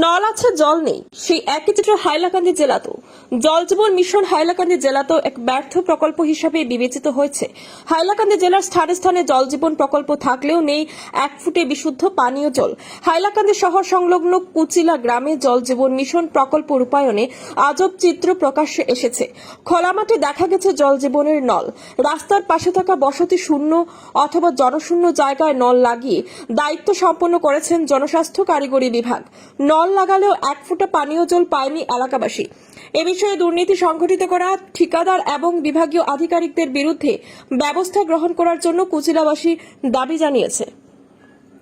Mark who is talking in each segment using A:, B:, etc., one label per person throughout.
A: নল আছে জল নেই। সেই একই চিত্র হাইলাকান্দি জেলাতেও। জল জীবন মিশন হাইলাকান্দি জেলাতেও এক ব্যর্থ প্রকল্প হিসাবে বিবেচিত হয়েছে। হাইলাকান্দি জেলার স্থানে স্থানে জল জীবন প্রকল্প থাকলেও নেই এক ফুটে বিশুদ্ধ পানীয় জল। হাইলাকান্দি শহর সংলগ্ন কুচিলা গ্রামে জল জীবন মিশন প্রকল্প রূপায়ণে আজব চিত্র প্রকাশ্যে এসেছে। খোলা মাঠে দেখা গেছে জল জীবনের নল। রাস্তার পাশে থাকা বসতি শূন্য অথবা জনশূন্য জায়গায় নল লাগিয়ে দায়িত্ব সম্পন্ন করেছেন জনস্বাস্থ্য কারিগরি বিভাগ। নল লাগালেও এক ফোঁটা পানীয় জল পায়নি এলাকাবাসী এ বিষয়ে দুর্নীতি সংঘটিত করা ঠিকাদার এবং বিভাগীয় আধিকারিকদের বিরুদ্ধে ব্যবস্থা গ্রহণ করার জন্য কুচিলাবাসী দাবি জানিয়েছে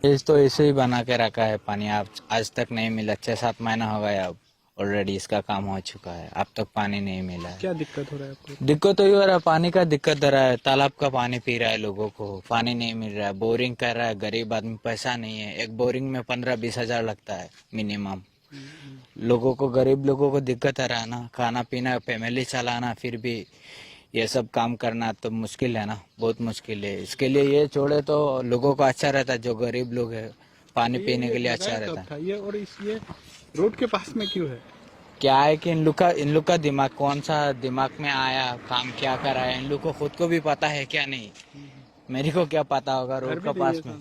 B: ये तो ऐसे ही बना के रखा है पानी अब आज तक नहीं मिला छह सात महीना हो गया अब ऑलरेडी इसका काम हो चुका है। अब तक पानी नहीं मिला है।
C: क्या दिक्कत हो रहा है आपको?
B: दिक्कत तो ये हो रहा है पानी का दिक्कत दे रहा है। तालाब का पानी पी रहा है लोगों को पानी नहीं मिल रहा है। बोरिंग कर रहा है गरीब आदमी पैसा नहीं है। एक बोरिंग में पंद्रह बीस हज़ार लगता है मिनिमम लोगों को गरीब लोगों को दिक्कत आ रहा है ना। खाना पीना फैमिली चलाना फिर भी ये सब काम करना तो मुश्किल है ना बहुत मुश्किल है। इसके लिए ये छोड़े तो लोगों को अच्छा रहता है जो गरीब लोग है। पानी पीने के लिए अच्छा रहता है।
C: ये और इस ये रोड के पास में क्यों है?
B: क्या है कि इन लोग का इन लोग का दिमाग कौन सा दिमाग में आया काम क्या करा है इन लोग को खुद को भी पता है क्या नहीं? मेरे को क्या पता होगा रोड का पास में?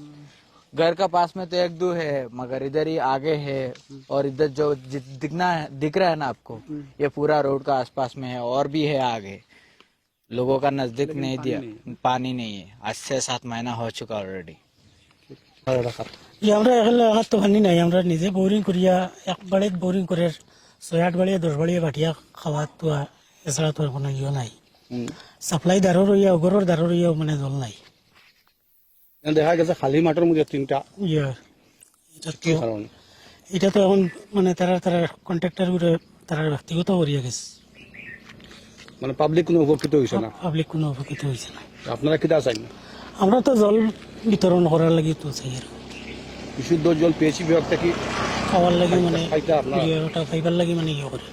B: घर का पास में तो एक दो है मगर इधर ही आगे है और इधर जो दिखना है दिख रहा है ना आपको ये पूरा रोड का आसपास में है और भी है आगे। लोगों का नज़दीक नहीं दिया पानी नहीं है। आज से सात महीना हो चुका ऑलरेडी
D: যে আমরা এখানে লাগাত তো পানি নাই আমরা নিজে বোরিং করিয়া এক বাড়িত বোরিং করে ছয় আট বাড়িয়ে দশ বাড়িয়ে বাটিয়া খাওয়া তো এছাড়া তো কোনো ইয়ে নাই। সাপ্লাই দারো রইয়া ওগরের দারো রইয়াও মানে জল নাই।
C: দেখা গেছে খালি মাঠের মধ্যে তিনটা।
D: ইয়ে এটা তো এটা তো এখন মানে তারা তারা কন্ট্রাক্টর করে তারা ব্যক্তিগত করিয়া গেছে।
C: মানে পাবলিক কোনো উপকৃত হয়েছে না?
D: পাবলিক কোনো উপকৃত হয়েছে না।
C: আপনারা কিটা চাই?
D: আমরা তো জল বিতরণ করার লাগি তো চাই আর
C: বিশুদ্ধ জল পেয়েছি বিভাগ থেকে
D: খাওয়ার লাগে মানে
C: খাইতে আপনার?
D: ফাইবার লাগে মানে ইয়ে করে।